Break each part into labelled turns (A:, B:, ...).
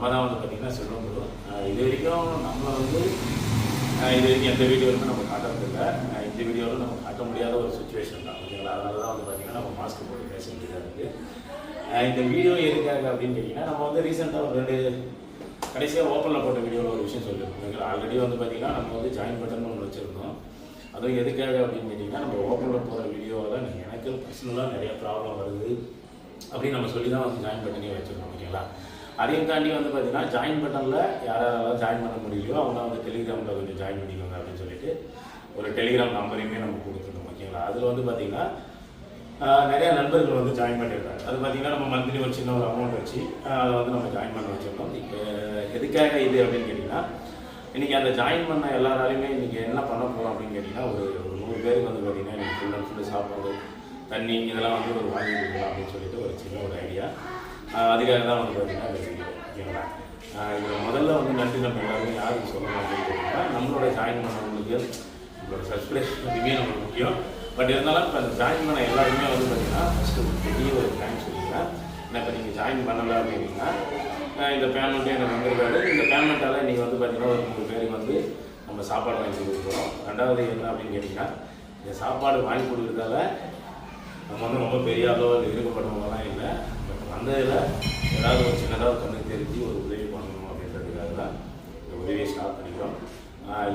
A: நம்ம தான் வந்து பார்த்திங்கன்னா செல்வம் பெறும் இது வரைக்கும் நம்மளை வந்து இது வரைக்கும் எந்த வீடியோவுமே நம்ம காட்டுறதில்லை. இந்த வீடியோவில் நம்ம காட்ட முடியாத ஒரு சுச்சுவேஷன் தான். ஓகேங்களா? அதனால தான் வந்து பார்த்திங்கன்னா நம்ம மாஸ்க் போட்டு பேச வேண்டியதாக இருக்குது இந்த வீடியோ எதுக்காக அப்படின்னு கேட்டிங்கன்னா நம்ம வந்து ரீசெண்டாக ஒரு ரெண்டு கடைசியாக ஓப்பனில் போட்ட வீடியோவில் ஒரு விஷயம் சொல்லியிருக்கோம் ஆல்ரெடி வந்து பார்த்திங்கன்னா நம்ம வந்து ஜாயின் பட்டன் ஒன்று வச்சுருந்தோம். அதுவும் எதுக்காக அப்படின்னு கேட்டிங்கன்னா நம்ம ஓப்பனில் போகிற வீடியோவில் எனக்கு பர்சனலாக நிறைய ப்ராப்ளம் வருது அப்படின்னு நம்ம சொல்லி தான் வந்து ஜாயின் பட்டனே வச்சுருக்கோம் ஓகேங்களா? அதையும் தாண்டி வந்து பார்த்தீங்கன்னா ஜாயின் பட்டனில் யாரால ஜாயின் பண்ண முடியலையோ அவங்க வந்து டெலிகிராமில் கொஞ்சம் ஜாயின் பண்ணிக்கோங்க அப்படின்னு சொல்லிட்டு ஒரு டெலிகிராம் நம்பரையுமே நம்ம கொடுத்துருந்தோம் ஓகேங்களா? அதில் வந்து பார்த்தீங்கன்னா நிறையா நண்பர்கள் வந்து ஜாயின் பண்ணியிருக்காங்க அது பார்த்தீங்கன்னா நம்ம மந்த்லி ஒரு சின்ன ஒரு அமௌண்ட் வச்சு அதை வந்து நம்ம ஜாயின் பண்ண வச்சிருக்கோம். இப்போ எதுக்காக இது அப்படின்னு கேட்டிங்கன்னா இன்றைக்கி அந்த ஜாயின் பண்ண எல்லாராலையுமே இன்றைக்கி என்ன பண்ண போகிறோம் அப்படின்னு கேட்டிங்கன்னா ஒரு ஒரு நூறு பேருக்கு வந்து பார்த்தீங்கன்னா இன்றைக்கி ஃபுல் அண்ட் ஃபுல்லு சாப்பாடு தண்ணி இதெல்லாம் வந்து ஒரு வாங்கி கொடுக்கலாம் அப்படின்னு சொல்லிட்டு ஒரு சின்ன ஒரு ஐடியா அதுக்காக தான் வந்து பார்த்தீங்கன்னா ஓகேங்களா இதில் முதல்ல வந்து நன்றி நம்ம எல்லாருமே யாருக்கு சொல்லணும் அப்படின்னு கேட்டிங்கன்னா நம்மளோட ஜாயின் பண்ணவங்களுக்கு நம்மளோட சப்ஸ்கிரைப் இதுவே நம்மளுக்கு முக்கியம். பட் இருந்தாலும் இப்போ அந்த ஜாயின் பண்ண எல்லாருமே வந்து பார்த்தீங்கன்னா ஃபஸ்ட்டு ஒரு பெரிய ஒரு தேங்க்ஸ் சொல்லிக்கிறேன் ஏன்னா இப்போ நீங்கள் ஜாயின் பண்ணலை அப்படின்னா இந்த பேமெண்ட்டு எனக்கு வந்திருக்காரு இந்த பேமெண்ட்டால் நீங்கள் வந்து பார்த்தீங்கன்னா ஒரு மூணு பேருக்கு வந்து நம்ம சாப்பாடு வாங்கி கொடுக்குறோம் ரெண்டாவது என்ன அப்படின்னு கேட்டிங்கன்னா இந்த சாப்பாடு வாங்கி கொடுக்குறதால நம்ம வந்து ரொம்ப பெரிய அளவு இருக்கப்பட்டவங்கலாம் இல்லை. அந்த வந்ததில் ஏதாவது ஒரு சின்னதாக கண்ணு தெரிஞ்சு ஒரு உதவி பண்ணணும் அப்படின்றதுக்காக தான் இந்த உதவியை ஸ்டார்ட் பண்ணிக்கிறோம்.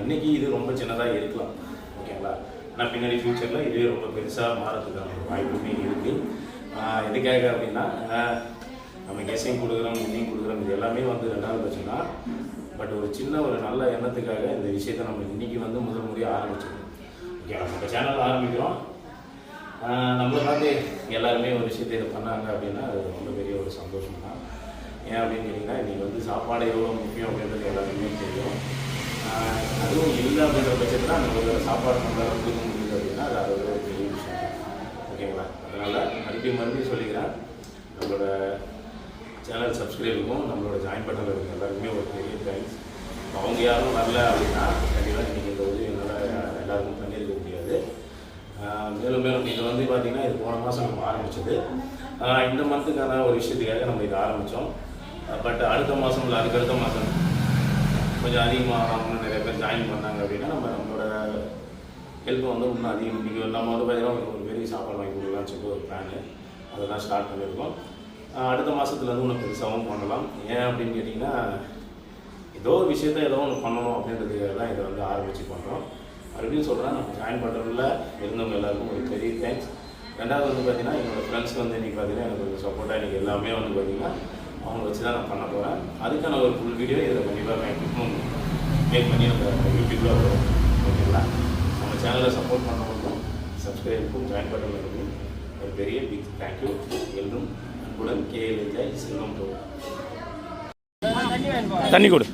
A: இன்றைக்கி இது ரொம்ப சின்னதாக இருக்கலாம். ஓகேங்களா ஆனால் பின்னாடி ஃப்யூச்சரில் இதுவே ரொம்ப பெருசாக மாறதுக்கான ஒரு வாய்ப்புமே இருக்குது எதுக்காக அப்படின்னா நம்ம கெஸையும் கொடுக்குறோம் இன்னையும் கொடுக்குறோம் இது எல்லாமே வந்து ரெண்டாவது பட்சம்னா பட் ஒரு சின்ன ஒரு நல்ல எண்ணத்துக்காக இந்த விஷயத்தை நம்ம இன்றைக்கி வந்து முதல் முறையாக ஆரம்பிச்சிருக்கோம். ஓகே நம்ம சேனல் ஆரம்பிக்கிறோம். நம்மளை பார்த்து எல்லாருமே ஒரு விஷயத்தை இதை பண்ணாங்க அப்படின்னா அது ரொம்ப பெரிய ஒரு சந்தோஷம் தான் ஏன் அப்படின்னு கேட்டிங்கன்னா இன்றைக்கி வந்து சாப்பாடு எவ்வளோ முக்கியம் அப்படின்றது எல்லாருக்குமே தெரியும். அதுவும் இல்லை அப்படின்ற பட்சத்தில் அந்த ஒரு சாப்பாடு நம்மளால கொடுக்க முடியுது அப்படின்னா அது அது ஒரு பெரிய விஷயம். ஓகேங்களா? அதனால் மறுபடியும் மறுபடியும் சொல்லிக்கிறேன். நம்மளோட சேனல் சப்ஸ்கிரைபுக்கும் நம்மளோட ஜாயின் பண்ணுறதுக்கு எல்லாருக்குமே ஒரு பெரிய தேங்க்ஸ் அவங்க யாரும் வரல அப்படின்னா கண்டிப்பாக இன்றைக்கி இந்த உதவி என்னால் எல்லாருக்கும் பண்ணியிருக்க முடியாது ஆஹ் மேலும் மேலும் இது வந்து பார்த்திங்கன்னா இது போன மாதம் நம்ம ஆரம்பிச்சது. இந்த மந்த்துக்கான ஒரு விஷயத்துக்காக நம்ம இது ஆரம்பித்தோம் பட் அடுத்த மாதம் இல்லை அதுக்கு அடுத்த மாதம் கொஞ்சம் அதிகமாக ஆகணும்னு நிறைய பேர் ஜாயின் பண்ணாங்க அப்படின்னா நம்ம நம்மளோட ஹெல்ப் வந்து இன்னும் அதிகம். இன்றைக்கி நம்ம வந்து பார்த்தீங்கன்னா ஒரு பெரிய சாப்பாடு வாங்கி கொடுக்கலாம்னு சொல்லிட்டு ஒரு பிளான் அதெல்லாம் ஸ்டார்ட் பண்ணியிருக்கோம். அடுத்த மாதத்துல வந்து ஒன்று பெருசாகவும் பண்ணலாம். ஏன் அப்படின்னு கேட்டிங்கன்னா ஏதோ ஒரு விஷயத்த ஏதோ ஒன்று பண்ணணும் அப்படின்றதுக்காக தான் இதை வந்து ஆரம்பித்து பண்ணுறோம் மறுபடியும் சொல்கிறேன் நம்ம ஜாயின் பண்ணுறதுல இருந்தவங்க எல்லாருக்கும் ஒரு பெரிய தேங்க்ஸ் ரெண்டாவது வந்து பார்த்தீங்கன்னா என்னோடய ஃப்ரெண்ட்ஸ்க்கு வந்து இன்றைக்கி பார்த்தீங்கன்னா எனக்கு கொஞ்சம் சப்போர்ட்டாக இன்றைக்கி எல்லாமே வந்து பார்த்தீங்கன்னா அவங்க வச்சு தான் நான் பண்ண போகிறேன் அதுக்கான ஒரு ஃபுல் வீடியோ இதில் கண்டிப்பாக மேக்ஸிமம் மேக் பண்ணி நம்ம யூடியூப்பில் வரும் ஓகேங்களா நம்ம சேனலை சப்போர்ட் பண்ணவங்களுக்கும் சப்ஸ்கிரைபுக்கும் ஜாயின் பண்ணுறவங்களுக்கும் ஒரு பெரிய பிக் தேங்க்யூ எல்லோரும் அன்புடன் கேஎல் ஜெய் செல்வம்
B: தண்ணி கொடு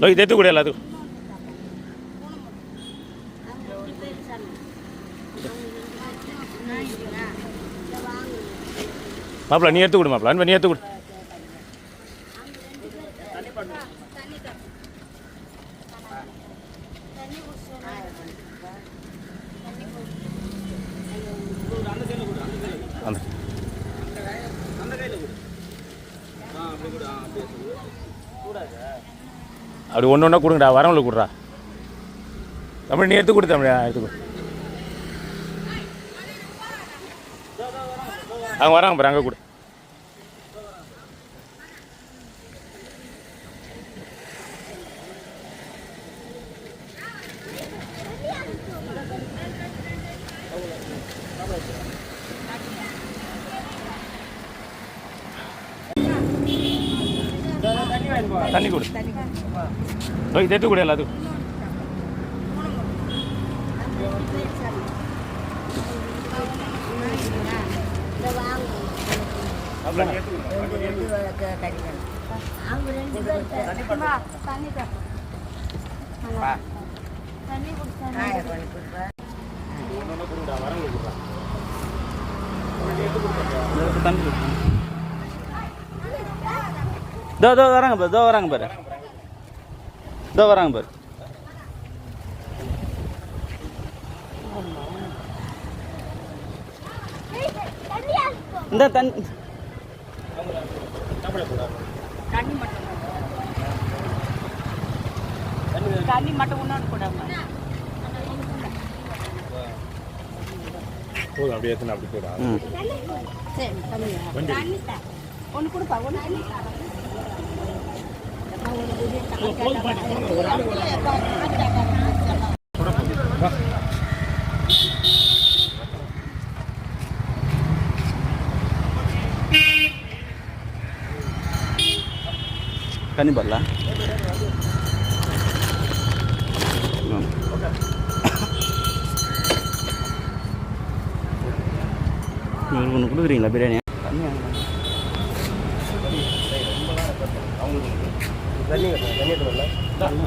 B: லோகி தேத்து கொடு எல்லாத்துக்கும் மாப்பிள நீ எடுத்து கொடு மாப்பிள நீ எடுத்து கொடு. அப்படி ஒன்று ஒன்றா கொடுங்கடா வரவங்களுக்கு கொடுறா. தமிழ் நீ எடுத்து கொடு தமிழ். எடுத்து கொடு. அவங்க வராங்க பாரு அங்கே கொடு தண்ணி கொடு லோகி தேத்து கொடு எல்லாத்துக்கும் மாப்பிள நீ எடுத்து கொடு. ஒன்று ஒன்றா கொடுங்கடா வரவங்களுக்கு கொடுறா
C: தண்ணி இதோ இதோ தண்ணி
D: மட்டும் தண்ணி மட்டும் ஒன்று கூட
B: போதும் அப்படியே எத்தனை அப்படி போடா
D: ஒன்று கொடுப்பா ஒன்று தண்ணி
C: பரல நீங்கள் ஒன்று கொடுக்குறீங்களா பிரியாணி? தண்ணி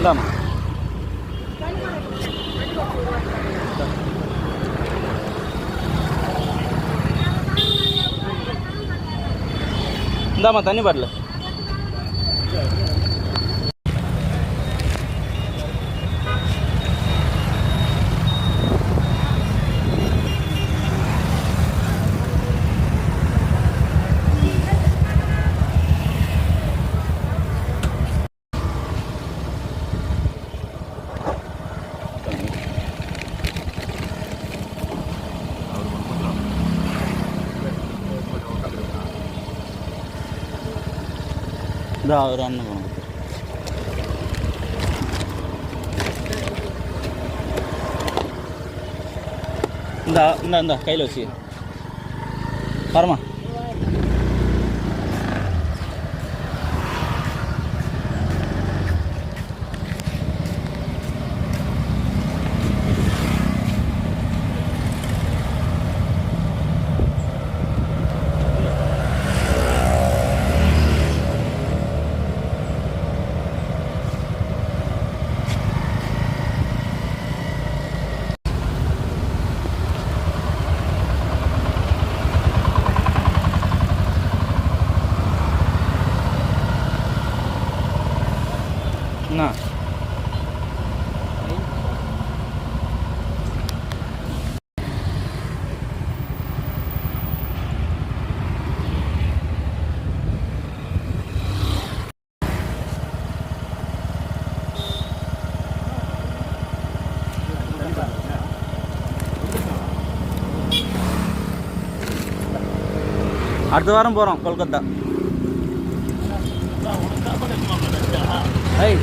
D: எட்டி
C: இந்தாமா தண்ணி பாட்டில். இதா ஒரு அண்ணன் போகணும் இந்தா இந்தா இந்தா கையில் வச்சு வரமா என்ன அடுத்த வாரம் போகிறோம் கொல்கத்தா. ஐய்